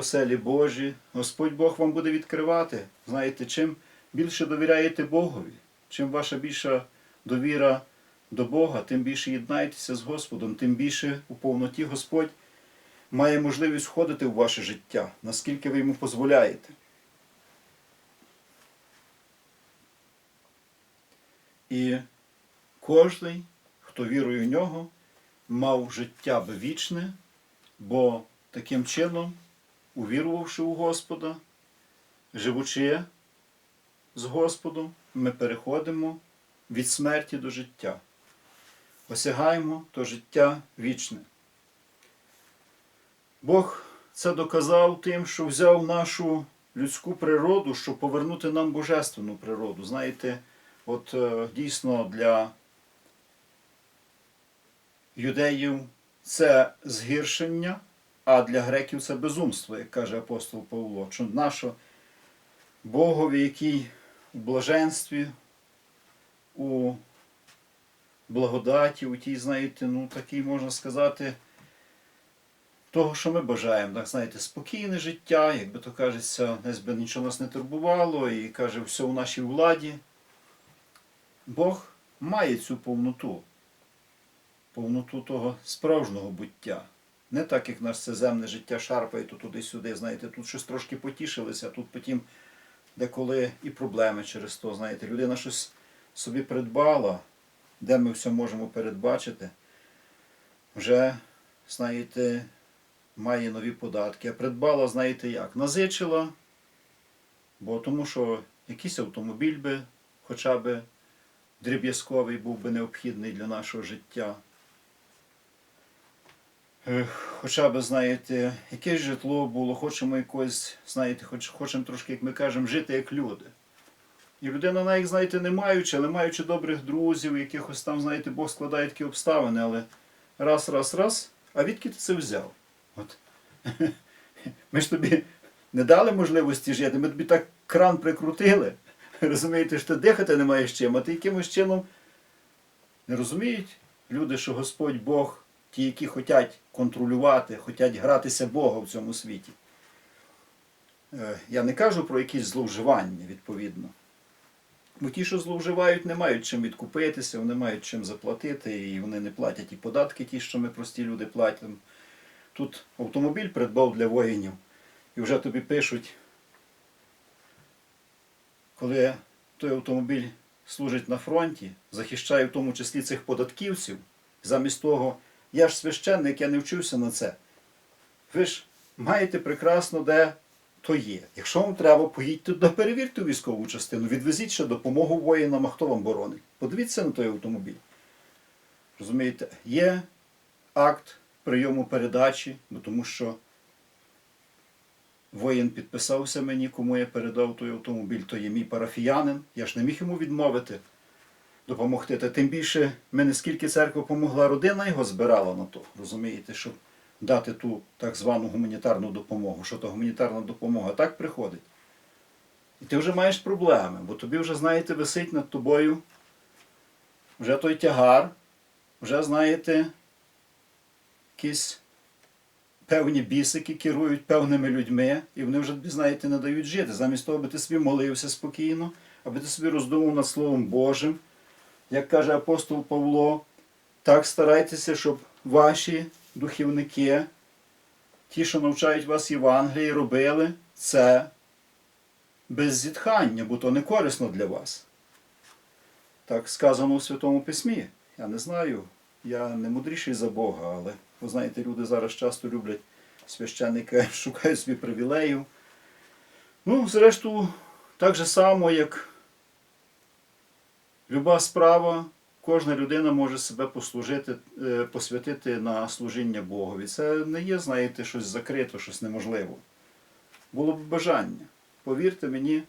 оселі Божі, Господь Бог вам буде відкривати. Знаєте, чим більше довіряєте Богові, чим ваша більша довіра до Бога, тим більше єднаєтеся з Господом, тим більше у повноті Господь має можливість входити в ваше життя, наскільки ви йому дозволяєте. І кожний, хто вірує в нього, мав життя вічне, бо таким чином, увірувавши у Господа, живучи з Господом, ми переходимо від смерті до життя. Осягаємо то життя вічне. Бог це доказав тим, що взяв нашу людську природу, щоб повернути нам божественну природу. Знаєте, от е, дійсно для юдеїв це згіршення, а для греків це безумство, як каже апостол Павло. Що наше Богові, який у блаженстві, у благодаті, у тій, знаєте, ну такий можна сказати, того, що ми бажаємо, так знаєте, спокійне життя, якби то кажеться, десь би нічого нас не турбувало, і каже, все у нашій владі. Бог має цю повноту, повноту того справжнього буття. Не так, як наше це земне життя шарпає то туди-сюди, знаєте, тут щось трошки потішилися, а тут потім деколи і проблеми через то, знаєте, людина щось собі придбала, де ми все можемо передбачити, вже, знаєте, має нові податки. А придбала, знаєте як, назичила, бо тому що якийсь автомобіль би хоча б дріб'язковий був би необхідний для нашого життя. Хоча б, знаєте, якесь житло було, хочемо якось, знаєте, хоч, хочемо трошки, як ми кажемо, жити як люди. І людина навіть, знаєте, не маючи, але маючи добрих друзів, якихось там, знаєте, Бог складає такі обставини, але раз, раз, раз, а відки ти це взяв? От. Ми ж тобі не дали можливості жити, ми тобі так кран прикрутили. Розумієте, що ти дихати не маєш чим, а ти якимось чином не розуміють люди, що Господь Бог, ті, які хочуть контролювати, хочуть гратися Бога в цьому світі. Е, Я не кажу про якісь зловживання, відповідно. Бо ті, що зловживають, не мають чим відкупитися, вони мають чим заплатити, і вони не платять і податки, ті, що ми прості люди платимо. Тут автомобіль придбав для воїнів, і вже тобі пишуть, коли той автомобіль служить на фронті, захищає в тому числі цих податківців, замість того, я ж священник, я не вчився на це. Ви ж маєте прекрасно, де то є. Якщо вам треба, поїдьте туди, перевірте військову частину, відвезіть ще допомогу воїнам, а хто вам боронить. Подивіться на той автомобіль. Розумієте, є акт прийому передачі, бо тому що воїн підписався мені, кому я передав той автомобіль, то є мій парафіянин. Я ж не міг йому відмовити, допомогти. Та тим більше мене скільки церква помогла, родина його збирала на то, розумієте, щоб дати ту так звану гуманітарну допомогу. Що то гуманітарна допомога так приходить. І ти вже маєш проблеми, бо тобі вже, знаєте, висить над тобою вже той тягар, вже, знаєте, якісь певні бісики керують певними людьми, і вони вже, знаєте, не дають жити. Замість того, аби ти собі молився спокійно, аби ти собі роздумав над Словом Божим. Як каже апостол Павло, так старайтеся, щоб ваші духівники, ті, що навчають вас Євангелії, робили це без зітхання, бо то не корисно для вас. Так сказано у Святому Письмі. Я не знаю, я не мудріший за Бога, але ви знаєте, люди зараз часто люблять священника, шукають собі привілеїв. Ну, зрештою, так же само, як люба справа, кожна людина може себе послужити, е, посвятити на служіння Богові. Це не є, знаєте, щось закрито, щось неможливо. Було б бажання. Повірте мені,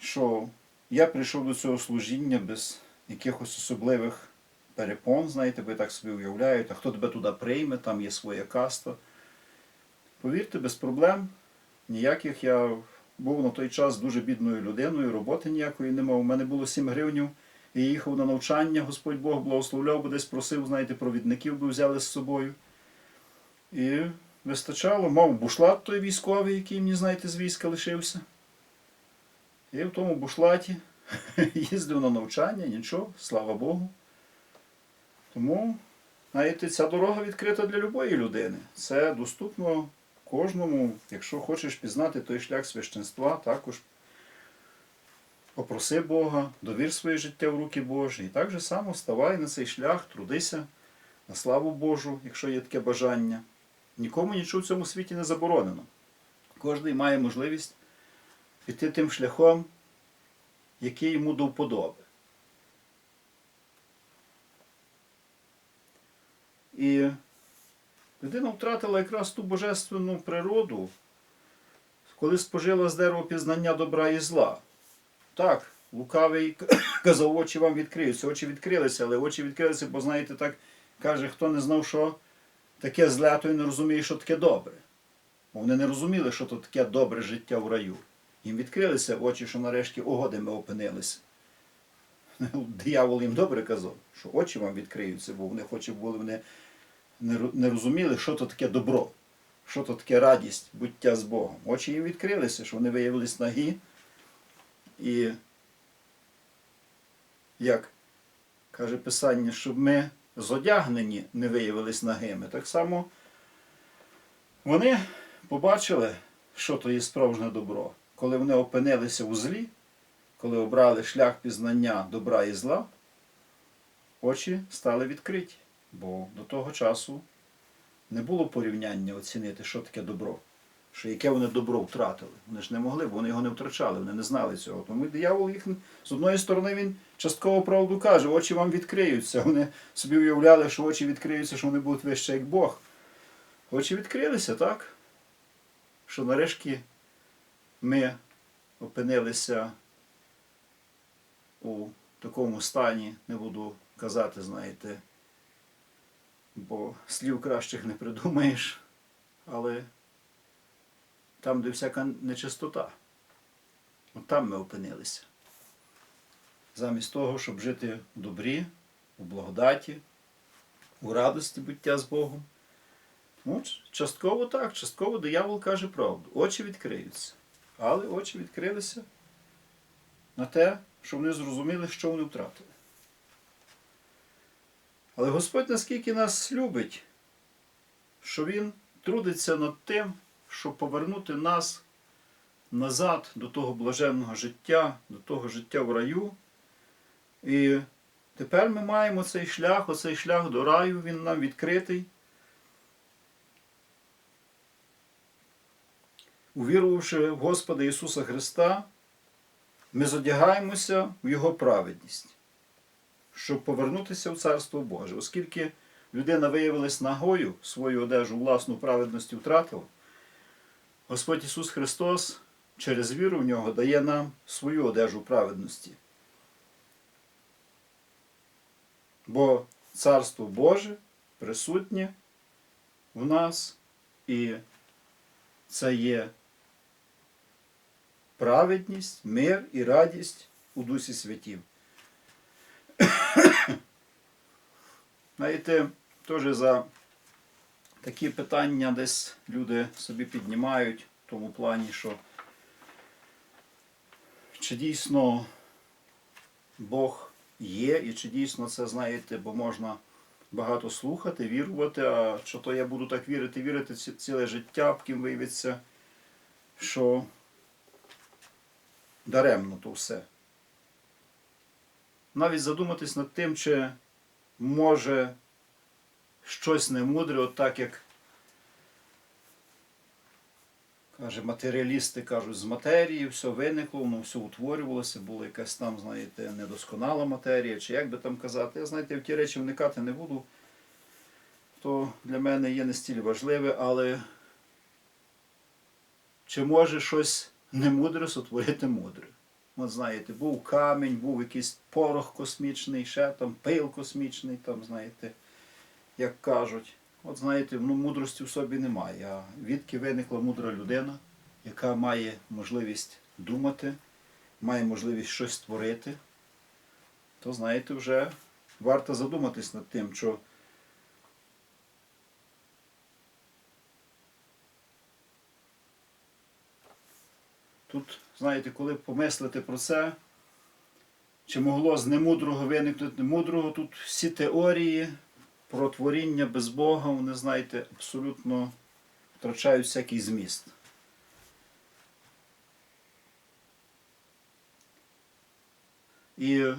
що я прийшов до цього служіння без якихось особливих перепон, знаєте, ви так собі уявляєте, а хто тебе туди прийме, там є своя каста. Повірте, без проблем ніяких. Я був на той час дуже бідною людиною, роботи ніякої не мав. У мене було 7 гривнів, і їхав на навчання, Господь Бог благословляв, бо десь просив, знаєте, провідників би взяли з собою. І вистачало, мав бушлат той військовий, який мені, знаєте, з війська лишився. І в тому бушлаті їздив на навчання, нічого, слава Богу. Тому, знаєте, ця дорога відкрита для любої людини. Це доступно кожному, якщо хочеш пізнати той шлях священства, також попроси Бога, довір своє життя в руки Божі. І так же само ставай на цей шлях, трудися на славу Божу, якщо є таке бажання. Нікому нічого в цьому світі не заборонено. Кожен має можливість піти тим шляхом, який йому до вподоби. І людина втратила якраз ту божественну природу, коли спожила з дерева пізнання добра і зла. Так, лукавий казав, очі вам відкриються. Очі відкрилися, але очі відкрилися, бо знаєте, так каже, хто не знав, що таке зле, той не розуміє, що таке добре. Бо вони не розуміли, що то таке добре життя в раю. Їм відкрилися очі, що нарешті огоди ми опинилися. Диявол їм добре казав, що очі вам відкриються, бо вони хоч були вони не розуміли, що то таке добро, що то таке радість, буття з Богом. Очі їм відкрилися, що вони виявились нагі. І як каже Писання, щоб ми зодягнені не виявились нагими. Так само вони побачили, що то є справжнє добро. Коли вони опинилися у злі, коли обрали шлях пізнання добра і зла, очі стали відкриті. Бо до того часу не було порівняння оцінити, що таке добро. Що яке вони добро втратили. Вони ж не могли, бо вони його не втрачали, вони не знали цього. Тому диявол їх з одної сторони він частково правду каже, очі вам відкриються. Вони собі уявляли, що очі відкриються, що вони будуть вище як Бог. Очі відкрилися, так? Що нарешті ми опинилися у такому стані, не буду казати, знаєте, бо слів кращих не придумаєш, але там, де всяка нечистота. От там ми опинилися. Замість того, щоб жити в добрі, у благодаті, у радості буття з Богом. Ну, частково так, частково диявол каже правду. Очі відкриються. Але очі відкрилися на те, що вони зрозуміли, що вони втратили. Але Господь наскільки нас любить, що Він трудиться над тим, щоб повернути нас назад до того блаженного життя, до того життя в раю. І тепер ми маємо цей шлях, оцей шлях до раю, він нам відкритий. Увірувавши в Господа Ісуса Христа, ми зодягаємося в Його праведність, щоб повернутися в Царство Боже. Оскільки людина виявилась нагою, свою одежу власну праведності втратила, Господь Ісус Христос через віру в нього дає нам свою одежу праведності. Бо Царство Боже присутнє в нас, і це є праведність, мир і радість у Дусі Святім. Знаєте, теж за такі питання десь люди собі піднімають в тому плані, що чи дійсно Бог є, і чи дійсно це, знаєте, бо можна багато слухати, вірувати, а що то я буду так вірити, вірити ціле життя, потім виявиться, що даремно то все. Навіть задуматись над тим, чи може щось немудре, от так як каже, матеріалісти кажуть, з матерії все виникло, воно все утворювалося, була якась там, знаєте, недосконала матерія, чи як би там казати. Я, знаєте, в ті речі вникати не буду. То для мене є не стіль важливе, але чи може щось немудре сотворити мудре? от знаєте, був камінь, був якийсь порох космічний, ще там пил космічний, там, знаєте, як кажуть. От знаєте, ну, мудрості в собі немає. А Відки виникла мудра людина, яка має можливість думати, має можливість щось створити, то, знаєте, вже варто задуматись над тим, що. Тут знаєте, коли помислити про це, чи могло з немудрого виникнути немудрого, тут всі теорії про творіння без Бога, вони, знаєте, абсолютно втрачають всякий зміст. І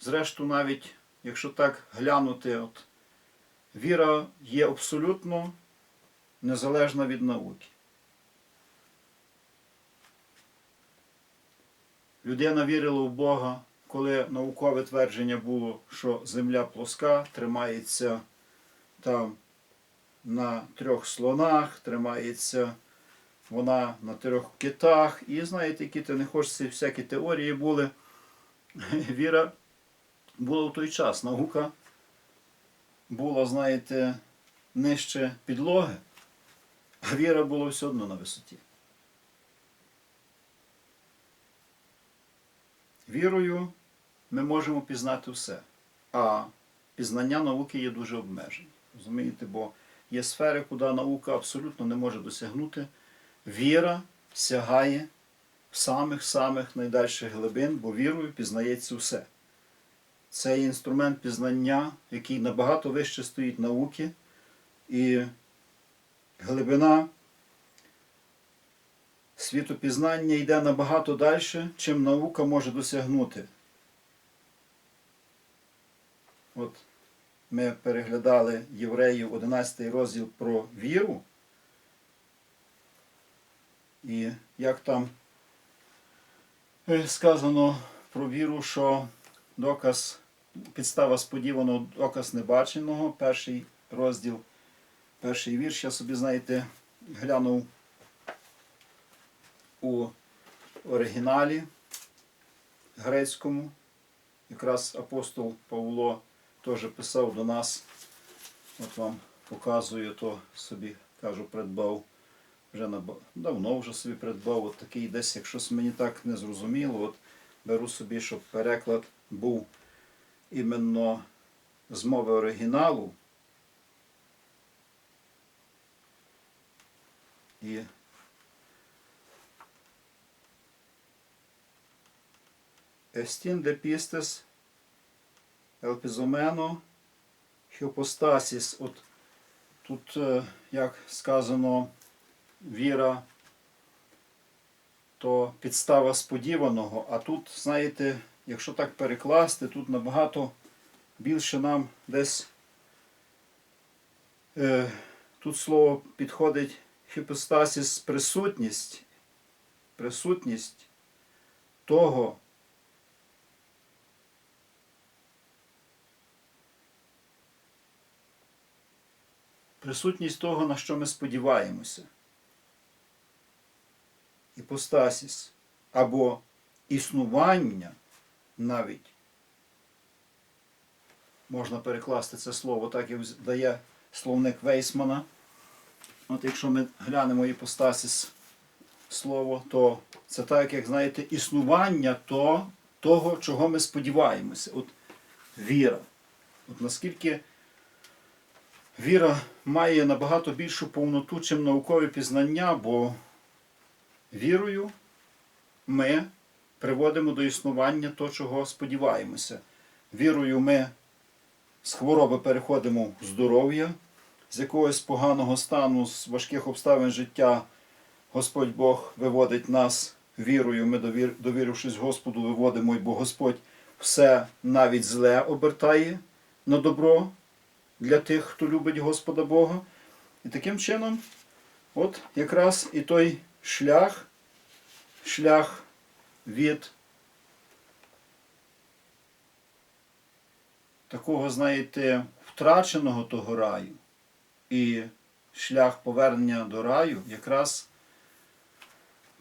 зрештою, навіть якщо так глянути, от, віра є абсолютно незалежна від науки. Людина вірила в Бога, коли наукове твердження було, що земля плоска, тримається там на трьох слонах, тримається вона на трьох китах. І знаєте, які ти не хочеш, ці всякі теорії були. Віра була в той час. Наука була, знаєте, нижче підлоги, а віра була все одно на висоті. Вірою ми можемо пізнати все, а пізнання науки є дуже обмежені. Розумієте, бо є сфери, куди наука абсолютно не може досягнути. Віра сягає самих-самих найдальших глибин, бо вірою пізнається все. Це є інструмент пізнання, який набагато вище стоїть науки, і глибина світопізнання йде набагато далі, чим наука може досягнути. От ми переглядали євреїв 11 розділ про віру. І як там е, сказано про віру, що доказ, підстава сподіваного, доказ небаченого, перший розділ, перший вірш, я собі, знаєте, глянув у оригіналі грецькому. Якраз апостол Павло теж писав до нас. От вам показую, то собі кажу, придбав. Вже наба- давно вже собі придбав. От такий десь, якщо мені так не зрозуміло, от беру собі, щоб переклад був іменно з мови оригіналу. І Естін де пістес елпізомено хіопостасіс. От тут, е, як сказано, віра то підстава сподіваного, а тут, знаєте, якщо так перекласти, тут набагато більше нам десь е, тут слово підходить хіпостасіс присутність, присутність того, присутність того, на що ми сподіваємося. Іпостасіс або існування навіть можна перекласти це слово, так як дає словник Вейсмана. От якщо ми глянемо іпостасіс слово, то це так, як знаєте, існування то, того, чого ми сподіваємося. От віра. От наскільки віра має набагато більшу повноту, чим наукові пізнання, бо вірою ми приводимо до існування того, чого сподіваємося. Вірою ми з хвороби переходимо в здоров'я, з якогось поганого стану, з важких обставин життя Господь Бог виводить нас вірою. Ми, довірившись Господу, виводимо, бо Господь все навіть зле обертає на добро для тих, хто любить Господа Бога. І таким чином, от якраз і той шлях, шлях від такого, знаєте, втраченого того раю і шлях повернення до раю якраз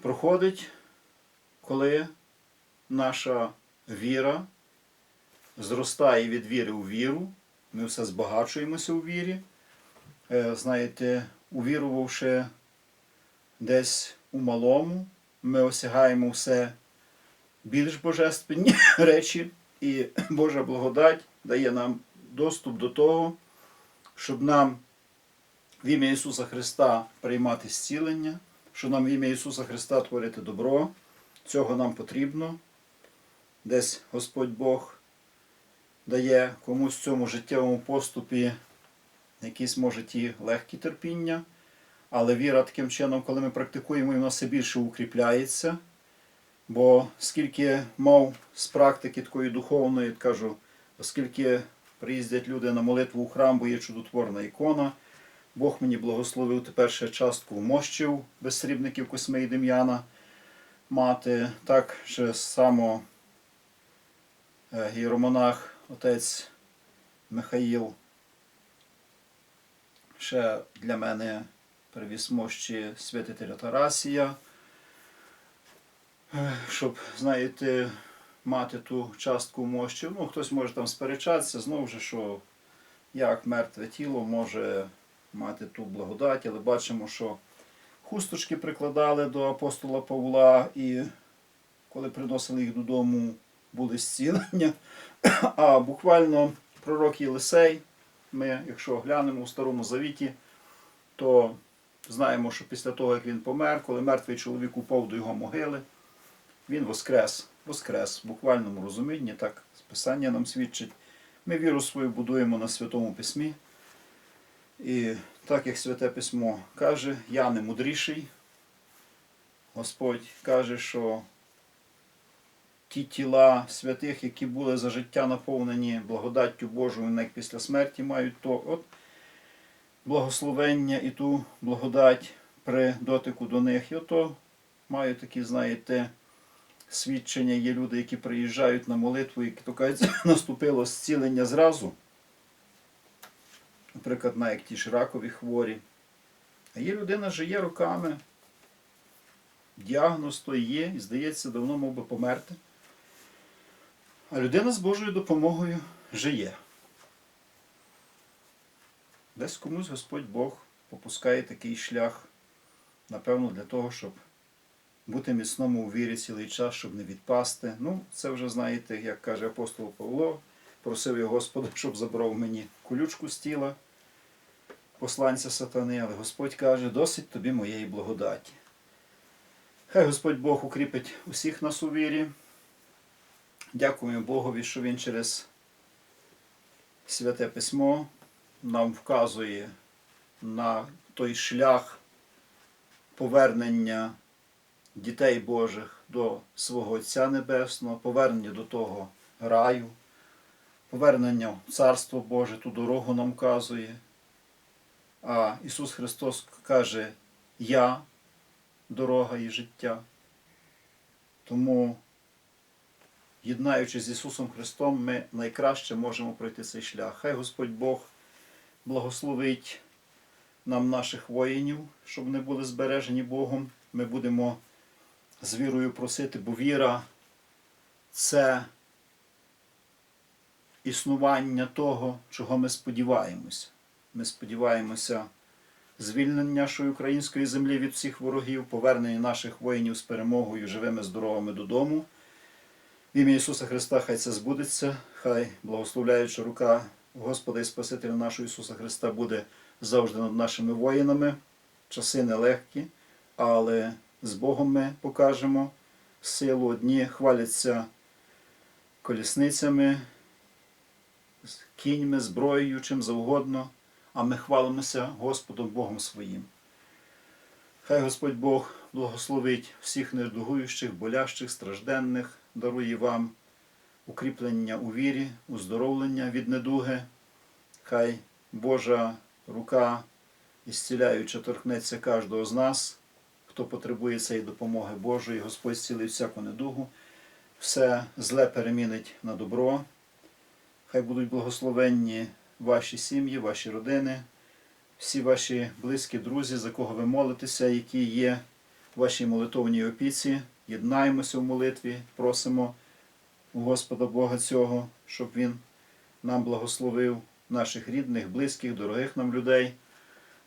проходить, коли наша віра зростає від віри у віру, ми все збагачуємося у вірі. Е, Знаєте, увірувавши десь у малому, ми осягаємо все більш божественні речі, і Божа благодать дає нам доступ до того, щоб нам в ім'я Ісуса Христа приймати зцілення, що нам в ім'я Ісуса Христа творити добро. Цього нам потрібно. Десь Господь Бог дає комусь в цьому життєвому поступі якісь, може, ті легкі терпіння, але віра таким чином, коли ми практикуємо, і вона все більше укріпляється. Бо скільки мав з практики такої духовної, кажу, оскільки приїздять люди на молитву у храм, бо є чудотворна ікона, Бог мені благословив тепер ще частку мощів безсрібників Косми і Дем'яна мати. Так, ще само е, гіеромонах, отець Михаїл ще для мене привіз мощі святителя Тарасія, Е, щоб, знаєте, мати ту частку мощі. Ну, хтось може там сперечатися, знову ж, що як мертве тіло може мати ту благодать, але бачимо, що хусточки прикладали до апостола Павла, і коли приносили їх додому, були зцілення. А буквально пророк Єлисей, ми, якщо глянемо у Старому Завіті, то знаємо, що після того, як він помер, коли мертвий чоловік упав до його могили, він воскрес, воскрес в буквальному розумінні, так Писання нам свідчить. Ми віру свою будуємо на Святому Письмі. І так як Святе Письмо каже, я не мудріший. Господь каже, що ті тіла святих, які були за життя наповнені благодаттю Божою, вони після смерті мають то от благословення і ту благодать при дотику до них. І ото маю такі, знаєте, свідчення. Є люди, які приїжджають на молитву, і то кажуть, наступило зцілення зразу. Наприклад, на як ті ж ракові хворі. А є людина живе роками, діагноз то є, і здається, давно мав би померти. А людина з Божою допомогою жиє. Десь комусь Господь Бог попускає такий шлях, напевно, для того, щоб бути міцному у вірі цілий час, щоб не відпасти. Ну, це вже знаєте, як каже апостол Павло, просив я Господа, щоб забрав мені колючку з тіла посланця сатани, але Господь каже, досить тобі моєї благодаті. Хай Господь Бог укріпить усіх нас у вірі. Дякуємо Богові, що Він через Святе Письмо нам вказує на той шлях повернення дітей Божих до свого Отця Небесного, повернення до того раю, повернення в Царство Боже, ту дорогу нам вказує. А Ісус Христос каже, Я дорога і життя. Тому, єднаючись з Ісусом Христом, ми найкраще можемо пройти цей шлях. Хай Господь Бог благословить нам наших воїнів, щоб вони були збережені Богом. Ми будемо з вірою просити, бо віра це існування того, чого ми сподіваємося. Ми сподіваємося звільнення нашої української землі від всіх ворогів, повернення наших воїнів з перемогою, живими, здоровими додому. В ім'я Ісуса Христа, хай це збудеться, хай благословляюча рука Господа і Спасителя нашого Ісуса Христа буде завжди над нашими воїнами. Часи нелегкі, але з Богом ми покажемо силу. Одні хваляться колісницями, кіньми, зброєю, чим завгодно, а ми хвалимося Господом Богом своїм. Хай Господь Бог благословить всіх недугуючих, болящих, стражденних, дарує вам укріплення у вірі, уздоровлення від недуги. Хай Божа рука ісціляюча торкнеться кожного з нас, хто потребує цієї допомоги Божої, Господь зцілить всяку недугу, все зле перемінить на добро. Хай будуть благословенні ваші сім'ї, ваші родини, всі ваші близькі друзі, за кого ви молитеся, які є в вашій молитовній опіці. Єднаємося в молитві, просимо у Господа Бога цього, щоб Він нам благословив наших рідних, близьких, дорогих нам людей,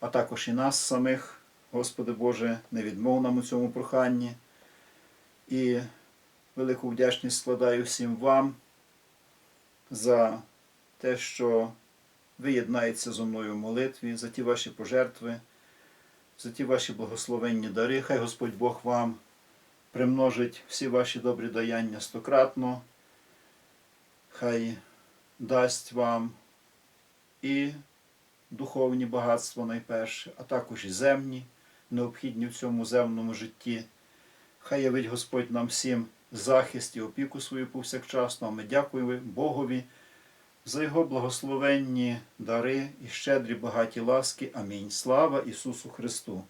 а також і нас самих, Господи Боже, не відмов нам у цьому проханні. І велику вдячність складаю всім вам за те, що ви єднаєтеся зо мною в молитві, за ті ваші пожертви, за ті ваші благословенні дари. Хай Господь Бог вам примножить всі ваші добрі даяння стократно. Хай дасть вам і духовні багатства найперше, а також і земні, необхідні в цьому земному житті. Хай явить Господь нам всім захист і опіку свою повсякчасно. Ми дякуємо Богові за Його благословенні дари і щедрі багаті ласки. Амінь. Слава Ісусу Христу!